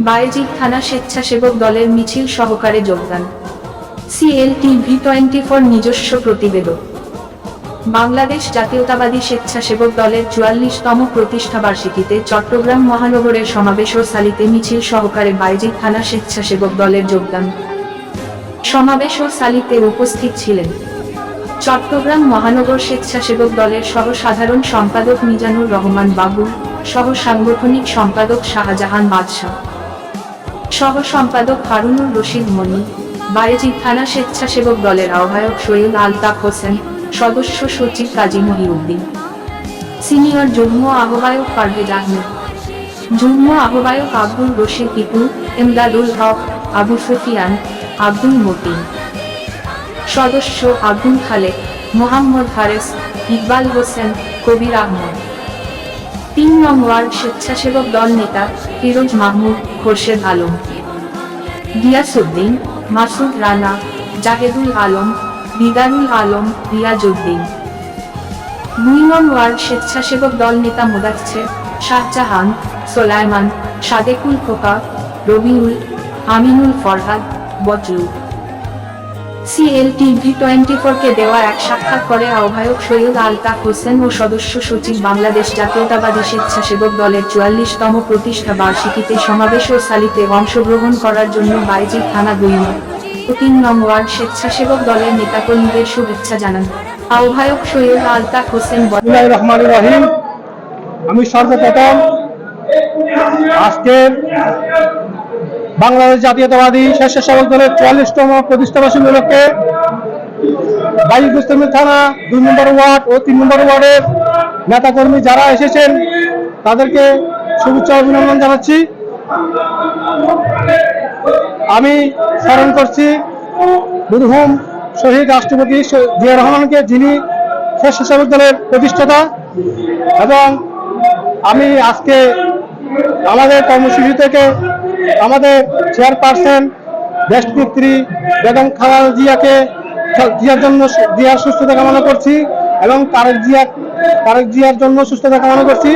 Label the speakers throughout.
Speaker 1: বায়েজিদ থানা স্বেচ্ছাসেবক দলের মিছিল সহকারে যোগদান। সিএল টিভি টোয়েন্টি ফোর নিজস্ব প্রতিবেদক। বাংলাদেশ জাতীয়তাবাদী স্বেচ্ছাসেবক দলের চুয়াল্লিশতম প্রতিষ্ঠাবার্ষিকীতে চট্টগ্রাম মহানগরের সমাবেশ ও সালিতে মিছিল সহকারে বাইজিৎ থানা স্বেচ্ছাসেবক দলের যোগদান। সমাবেশ ও সালিতে উপস্থিত ছিলেন চট্টগ্রাম মহানগর স্বেচ্ছাসেবক দলের সহ সাধারণ সম্পাদক মিজানুর রহমান বাবু, সহ সাংগঠনিক সম্পাদক শাহজাহান বাদশাহ। সহ সম্পাদক হারুনুর রশিদ মনি বায়েজি থানা স্বেচ্ছাসেবক দলের আহ্বায়ক সৈয়দ আলতাফ হোসেন, সদস্য সচিব কাজী মহিউদ্দিন। সিনিয়র যুগ্ম আহ্বায়ক পারভেজ আহমেদ। যুগ্ম আহ্বায়ক আব্দুল রশিদ টিপু এমদাদুল হক, আবু সুফিয়ান, আব্দুল মতিন। সদস্য আব্দুল খালেক, মোহাম্মদ হারেস, ইকবাল হোসেন, কবির আহমদ। তিন নং ওয়ার্ড স্বেচ্ছাসেবক দল নেতা ফিরোজ মাহমুদ খোরশেদ আলম। গিয়াসউদ্দিন, মাসুদ রানা, জাহেদুল আলম, দিদারুল আলম, রিয়াজউদ্দিন। দুই নং ওয়ার্ড স্বেচ্ছাসেবক দল নেতা মোদাচ্ছে Shahjahan Solaiman Sadequl Khoka, Rabiul, Aminul Farhad Bajru CL TV twenty কে দেওয়া এক সাক্ষাৎ আহ্বায়ক সৈয়দ আলতাফ হোসেন ও সদস্য সচিব বাংলাদেশ জাতীয়তাবাদী স্বেচ্ছাসেবক দলের চুয়াল্লিশতম প্রতিষ্ঠা বার্ষিকীতে সমাবেশ ও সালিতে অংশগ্রহণ করার জন্য বাইজি থানা দুই নং ও তিন নং ওয়ার্ড স্বেচ্ছাসেবক দলের নেতাকর্মীদের শুভেচ্ছা জানান। আহ্বায়ক সৈয়দ আলতাফ হোসেন
Speaker 2: আমি সর্বপ্রথম আজকের বাংলাদেশ জাতীয়তাবাদী স্বেচ্ছাসেবক দলের চুয়াল্লিশতম প্রতিষ্ঠাবাসী উপলক্ষে বাইশ মুস্তামিল থানা, দুই নম্বর ওয়ার্ড ও তিন নম্বর ওয়ার্ডের নেতাকর্মী যারা এসেছেন, তাদেরকে শুভেচ্ছা অভিনন্দন জানাচ্ছি। আমি স্মরণ করছি মরহুম শহীদ রাষ্ট্রপতি জিয়া রহমানকে, যিনি স্বেচ্ছাসেবক দলের প্রতিষ্ঠাতা। এবং আমি আজকে আমাদের কর্মসূচি থেকে আমাদের চেয়ারপারসন দেশনেত্রী বেগম খালাল জিয়াকে জিয়ার জন্য জিয়ার সুস্থতা কামনা করছি এবং তারেক জিয়া, তারেক জিয়ার জন্য সুস্থতা কামনা করছি।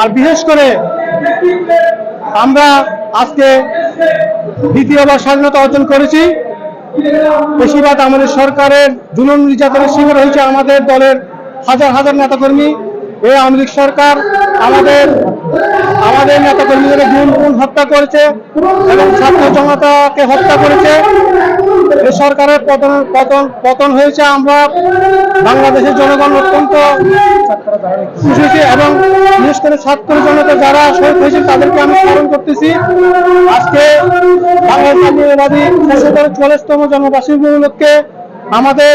Speaker 2: আর বিশেষ করে আমরা আজকে দ্বিতীয়বার স্বাধীনতা অর্জন করেছি। বেশিরভাগ আমাদের সরকারের জুলুম নির্যাতনের শিকার হয়েছে আমাদের দলের হাজার হাজার নেতাকর্মী। এই আওয়ামী লীগ সরকার আমাদের আমাদের নেতাকর্মীদের গুণ গুণ হত্যা করেছে এবং ছাত্র জনতাকে হত্যা করেছে। এই সরকারের পতন পতন পতন হয়েছে আমরা বাংলাদেশের জনগণ অত্যন্ত খুশি এবং বিশেষ করে ছাত্র জনতা যারা শহীদ হয়েছে তাদেরকে আমি স্মরণ করতেছি। আজকে বাংলাদেশ জাতীয়তাবাদী স্বেচ্ছাসেবক চল্লিশতম জন্মবার্ষিকী উপলক্ষে আমাদের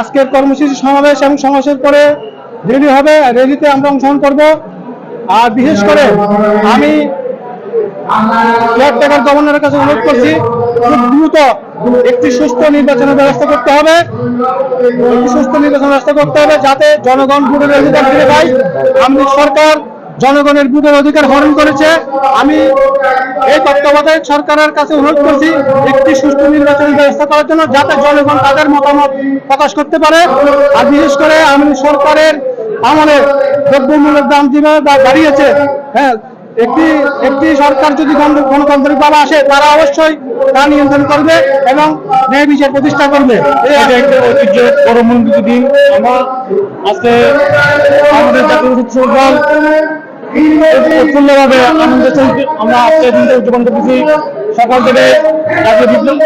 Speaker 2: আজকের কর্মসূচি সমাবেশ এবং সমাবেশের পরে রেডি হবে, রেডিতে আমরা অংশগ্রহণ করব। আর বিশেষ করে আমি গভর্নরের কাছে অনুরোধ করছি, খুব দ্রুত একটি সুস্থ নির্বাচনের ব্যবস্থা করতে হবে। একটি সুস্থ নির্বাচনের ব্যবস্থা করতে হবে যাতে জনগণ ভোটের অধিকার ফিরে পায়। আমি সরকার জনগণের ভোটের অধিকার হরণ করেছে। আমি এই তত্ত্বাবধায়ক সরকারের কাছে অনুরোধ করছি একটি সুষ্ঠু নির্বাচনের ব্যবস্থা করার জন্য যাতে জনগণ তাদের মতামত প্রকাশ করতে পারে। আর বিশেষ করে আমি সরকারের আমলে দ্রব্যমূল্যের দাম যেভাবে বাড়িয়েছে হ্যাঁ একটি একটি সরকার যদি গণ- গণতান্ত্রিক ভাবে আসে, তারা অবশ্যই তা নিয়ন্ত্রণ করবে এবং ন্যায় বিচার প্রতিষ্ঠা করবে। আমরা আজকে আমাদের উদযাপন করতেছি সকাল থেকে জাতীয় বিপ্লব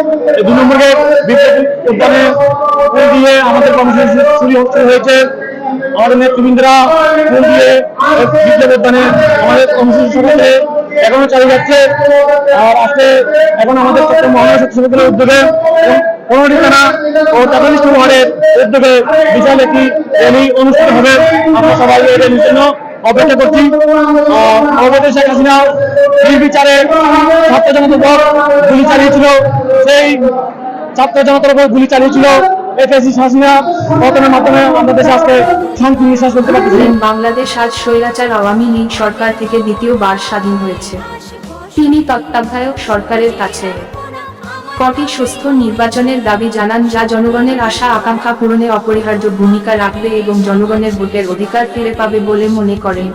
Speaker 2: উদ্যানে দিয়ে আমাদের কর্মসূচি শুরু হয়েছে। আমাদের আমাদের শুরু এখনও যাচ্ছে আর এখন আমাদের উদ্যোগে ও উদ্যোগে বিশাল একটি র্যালি অনুষ্ঠিত হবে। আমরা সবাই এই জন্য অপেক্ষা করছি। শেখ হাসিনা ছাত্র জনতার উপর গুলি চালিয়েছিল। সেই ছাত্র জনতার উপর গুলি চালিয়েছিল। হ্যাঁ,
Speaker 1: বাংলাদেশ আজ স্বৈরাচার আওয়ামী লীগ সরকার থেকে দ্বিতীয়বার স্বাধীন হয়েছে। তিনি তত্ত্বাবধায়ক সরকারের কাছে কটি সুস্থ নির্বাচনের দাবি জানান যা জনগণের আশা আকাঙ্ক্ষা পূরণে অপরিহার্য ভূমিকা রাখবে এবং জনগণের ভোটের অধিকার ফিরে পাবে বলে মনে করেন।